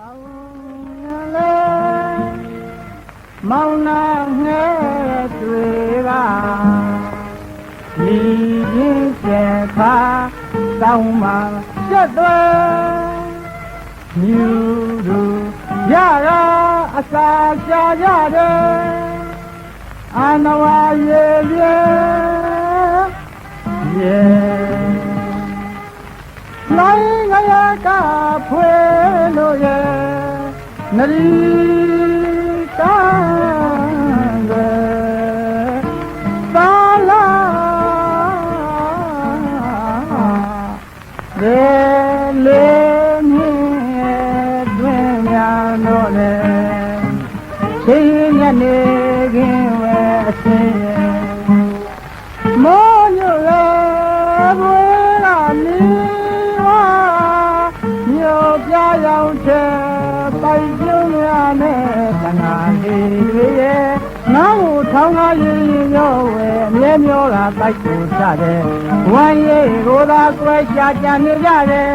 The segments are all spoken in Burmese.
လေမောင်နာငဲတွေကဒီရင်ကျဲခါတောင်းမှပြတ်သွဲမြူတို့ရရာအစာရှာကြတယ်အနဝရေပြေရေလိုင်းငရကဖွေလို့ရဲ့န ရီတန်ရဲ့သာလာလေလေမြင့်တွင်များတော့လေချိန်ညနေခင်းဝဲအစင်းရဲ့မောညိုလေဘွေလာမီဝါမြို့ပြရောက်တဲ့ပိုက်ပြုံး ရနဲ့တနာလေးတွေရဲ့နောင်ကိုထောင်းကားရင်ရင်ရောဝဲအမြဲမျောတာတိုက်ကိုချတယ်ဝမ်းရည်ကိုသာကွဲရှာကြံနေကြတယ်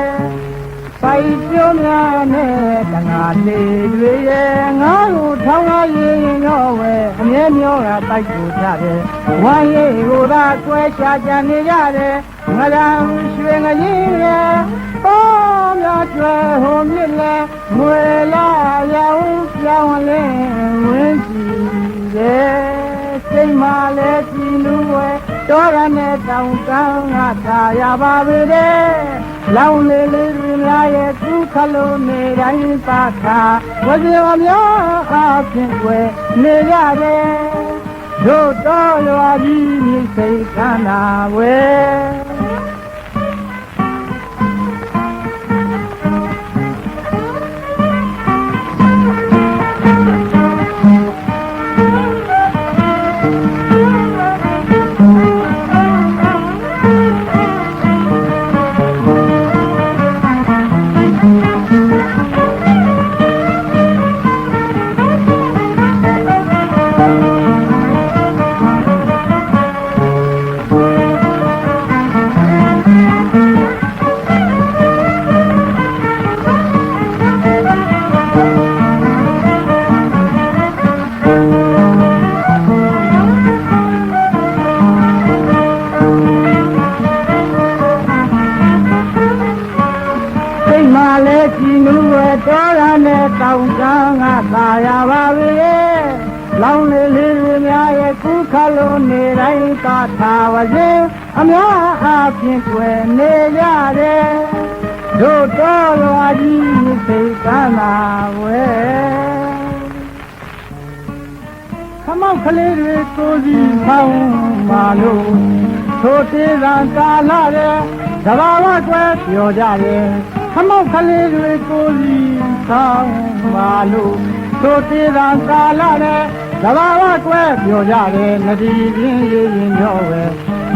ပိုက်ပြုံးများနဲ့တနာလေးတွေရဲ့ငါ့ကိုထောင်းကားရင်ရင်ရောဝဲအမြဲမျောတာတိုက်ကိုချတယ်ဝမ်းရည်ကိုသာကွဲရှာကြံနေကြတယ် ငရံရွှေငရင်ရဲ့ပေါ်များကျွဲဟိုမြစ်လဲငွေလာရောင်ပြောင်းလဲဝင်းကြည့်တယ်စိတ်မှလည်းကြည်လူဝဲတော်ရနဲ့တောင်ကန်းကသာရပါပေတဲ့လောင်လေးလေးတွေများရဲ့သူခလုံးနေတိုင်းပါခါဝဇေဝများအားဖြင့်ွယ်နေရတယ်တို့တော်ရွာကြီးမြေစိတ်ခန္ဓာဝဲ ဝဲတော်ရနဲ့တောင်ကန်းကသာရပါပေလောင်းလေးလေးတွေများရဲ့ကုခလုံးနေတိုင်းသာသာဝစေအများအားဖြင့်ွယ်နေကြတယ်တို့တော်လွာကြီးစိတ်ကမ်းသာဝဲခမောက်ကလေးတွေကိုစီဖောင်းမာလို့ထိုတေးသာကာလာတဲ့သဘာဝကွယ်ပြောကြတယ် ခမောက်ကလေးတွေကိုစီဖောင်းမာလို့ထိုတေးသာကာလာတဲ့သဘာဝကွယ်ပြောကြတယ်နဒီပြင်းရေးရင်ရောပဲ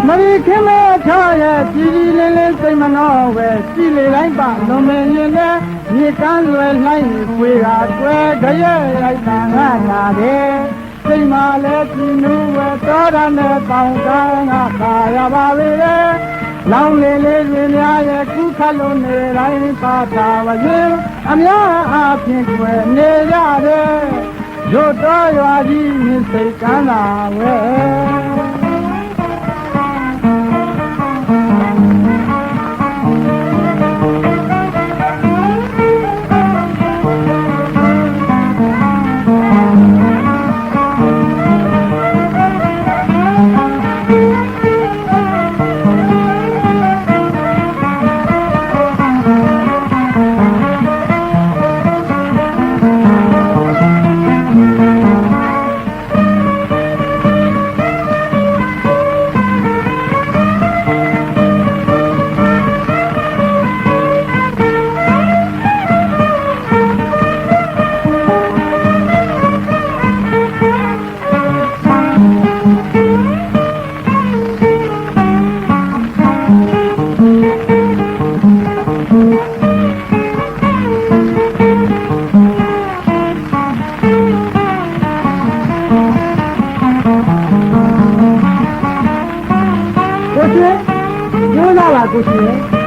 မရီခင်မဲချောရဲ့ပြည်ပြည်လင်းလင်းစိတ်မနှောပဲကြည်လေတိုင်းပါလွန်မင်းရင်နဲ့မြေကမ်းလွယ်လိုက်ခွေတာကွယ်ကြရဲ့ရိုက်တာငါလာတယ်စိတ်မှလည်းကြည်နူးဝဲတော်ရနဲ့ပေါင်ကန်းကခါရပါလေ လောင်းလေးလေးတွေများရဲ့ကုခလုံးနေတိုင်းပါတာဝရင်အများအားဖြင့်ွယ်နေရတယ်တို့တော်ရွာကြီးမြစ်စိတ်ကမ်းသာဝဲ 我觉得